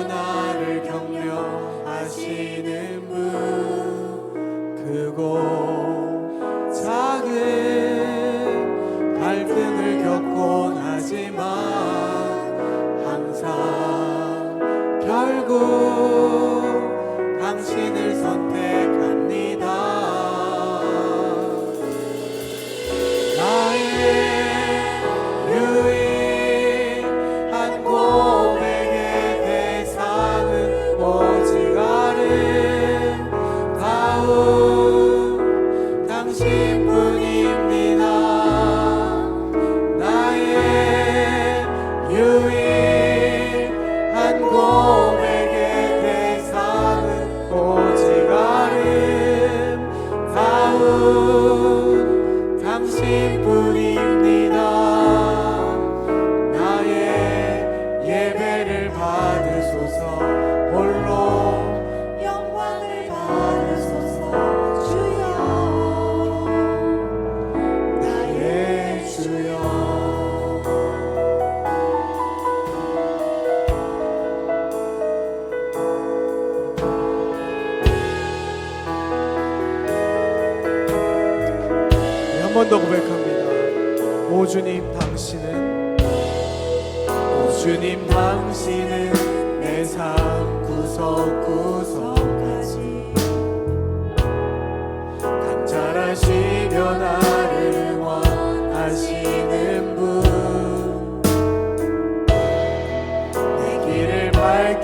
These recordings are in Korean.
일어나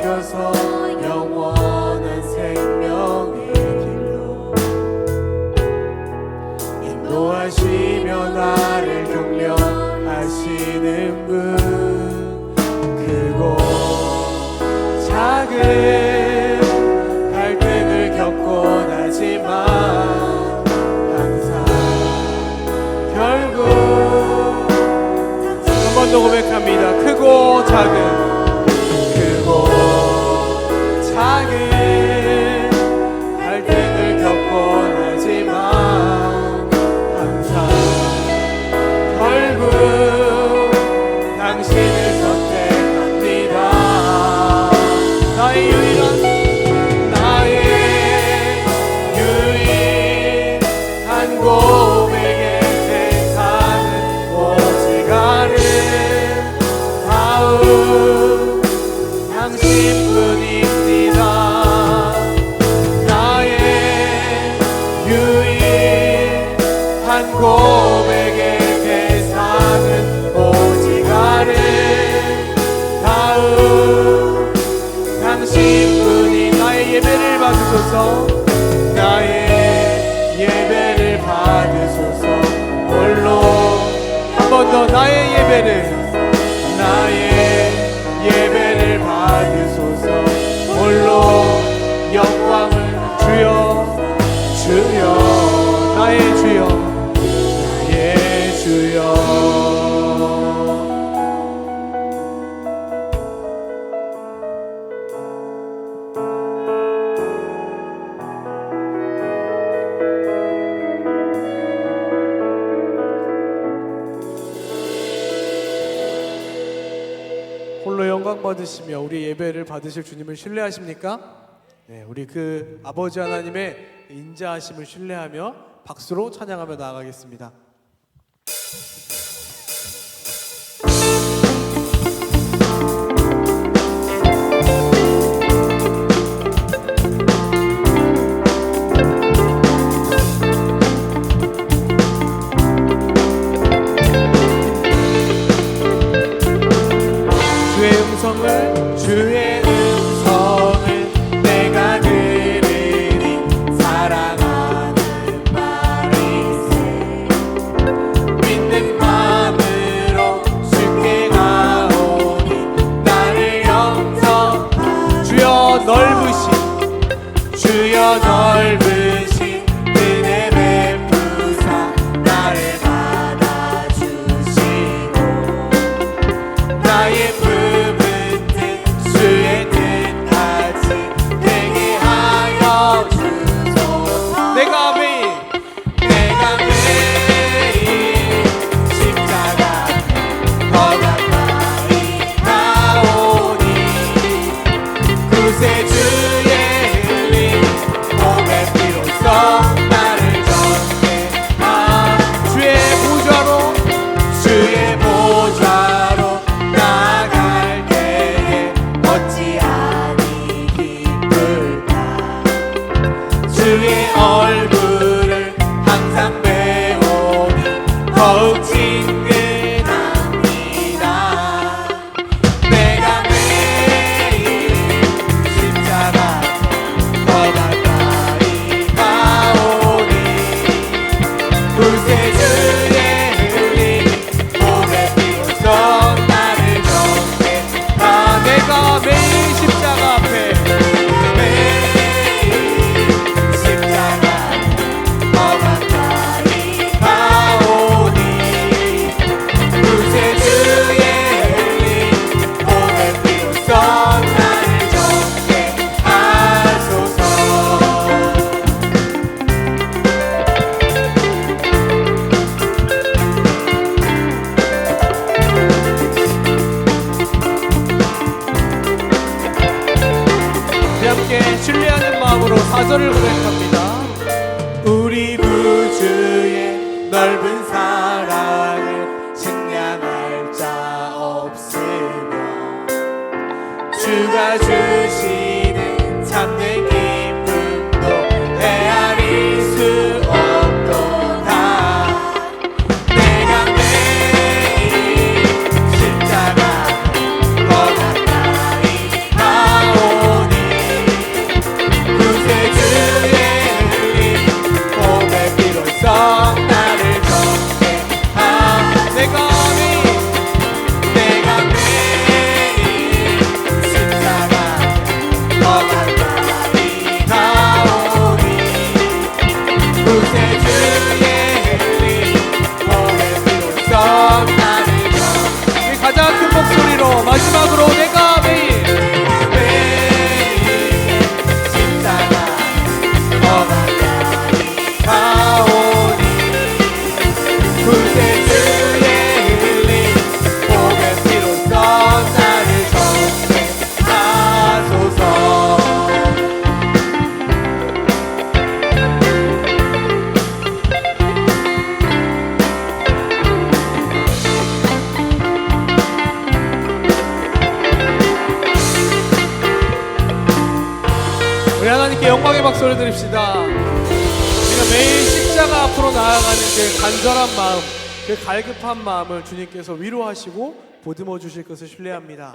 Just hold. 한 고백에 대상은 오직 아래. 다음 당신분이 나의 예배를 받으소서. 나의 예배를 받으소서. 홀로? 한 번 더 나의 예배를. 받으시며 우리 예배를 받으실 주님을 신뢰하십니까? 네, 우리 그 아버지 하나님의 인자하심을 신뢰하며 박수로 찬양하며 나아가겠습니다. 예수의 얼굴 주가 주신 Deus é 하나님께 영광의 박수를 드립시다. 우리가 매일 십자가 앞으로 나아가는 그 간절한 마음, 그 갈급한 마음을 주님께서 위로하시고 보듬어 주실 것을 신뢰합니다.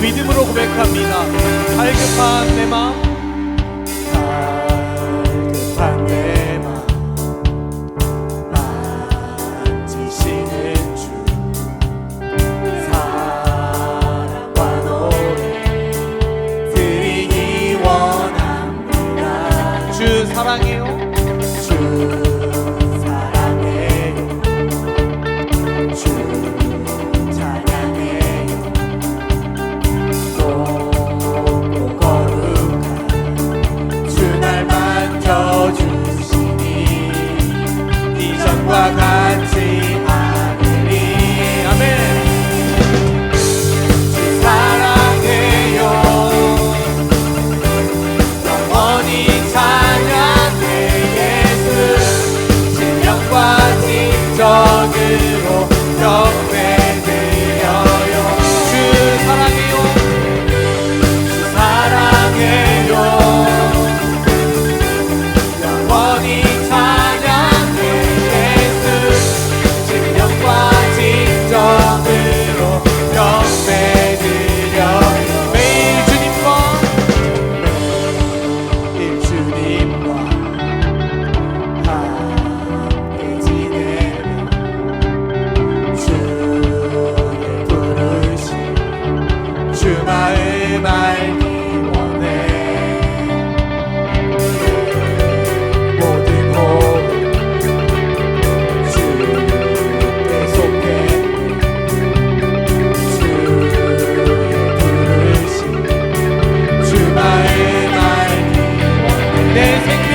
믿음으로 고백합니다. 갈급한 내 마음. благодать. Music.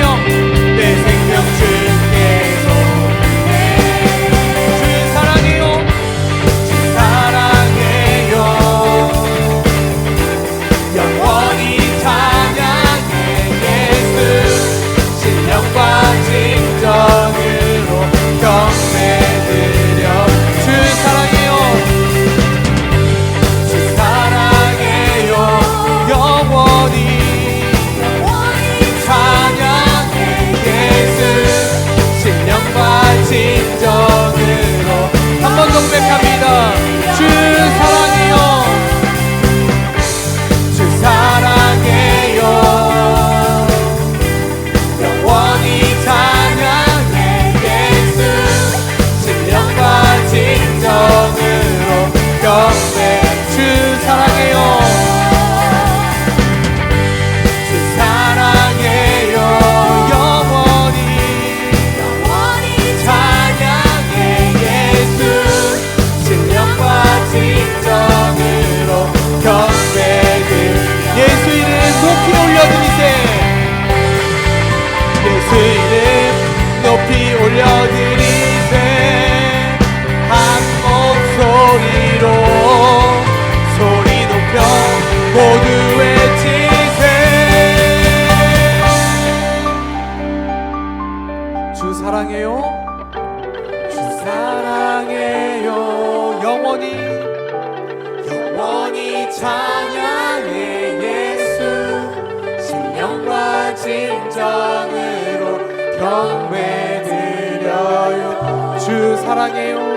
주 사랑해요.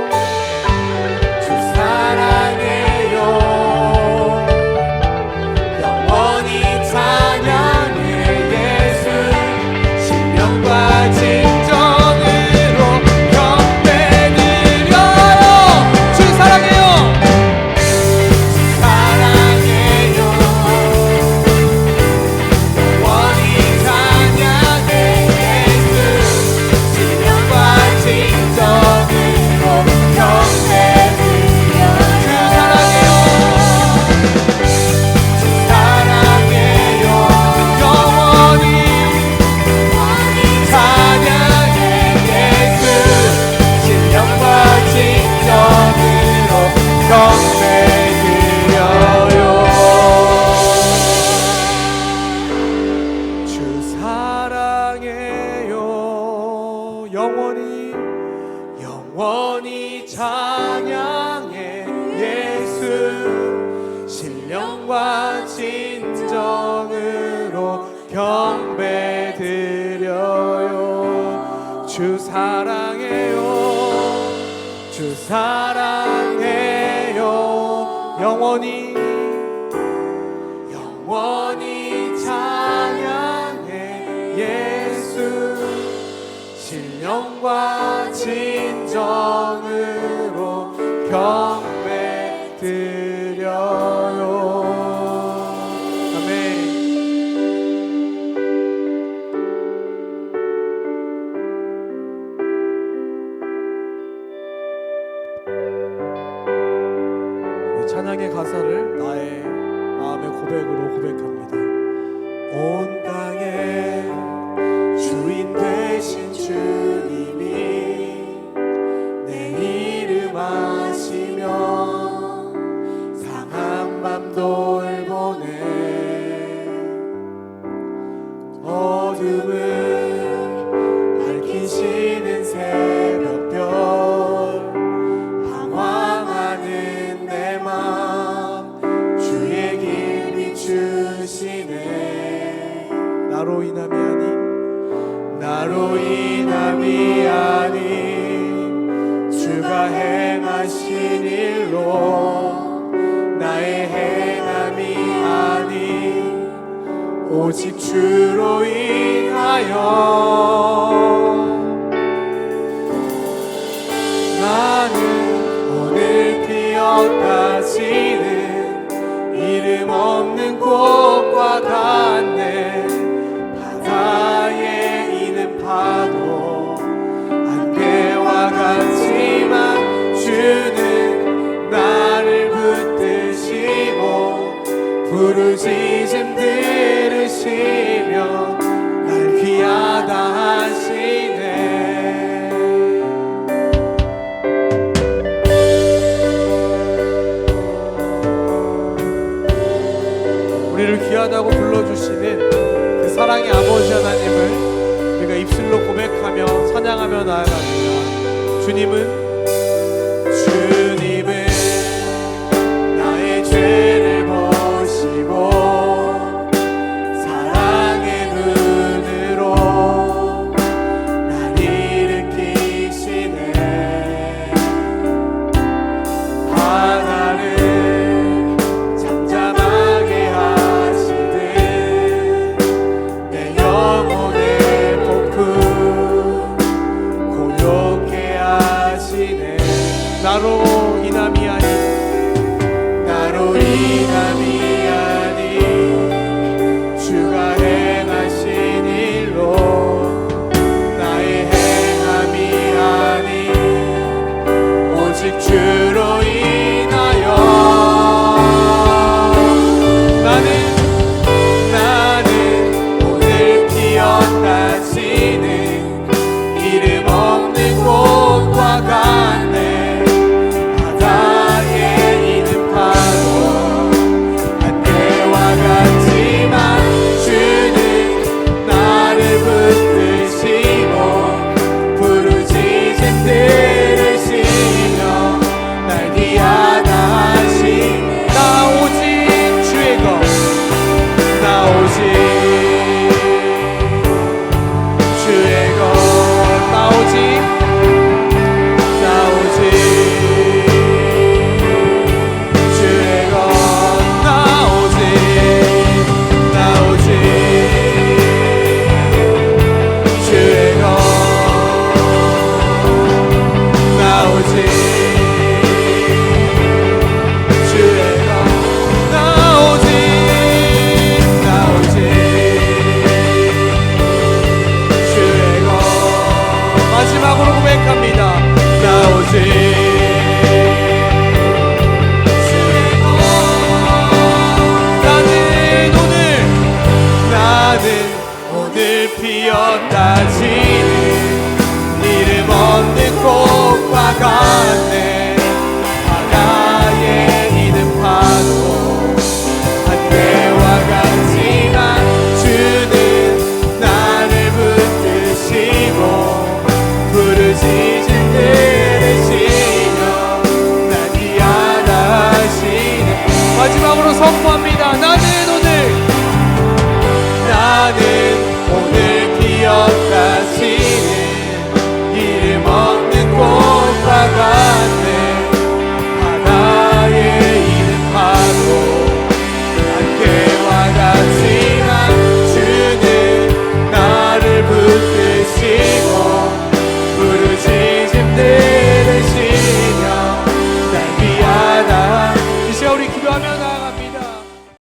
하여요 주 사랑해요. 주 사랑해요. 영원히 영원히 찬양해. 예수 신령과 진정으로 경배 드 찬양의 가사를 나의 마음의 고백으로 고백합니다. 온 땅에 주인 되신 주. 나로 인함이 아니 나로 인함이 아니. 주가 행하신 일로 나의 행함이 아니. 오직 주로 인하여 나는 오늘 피었다 지는 이름 없는 꽃과 같네.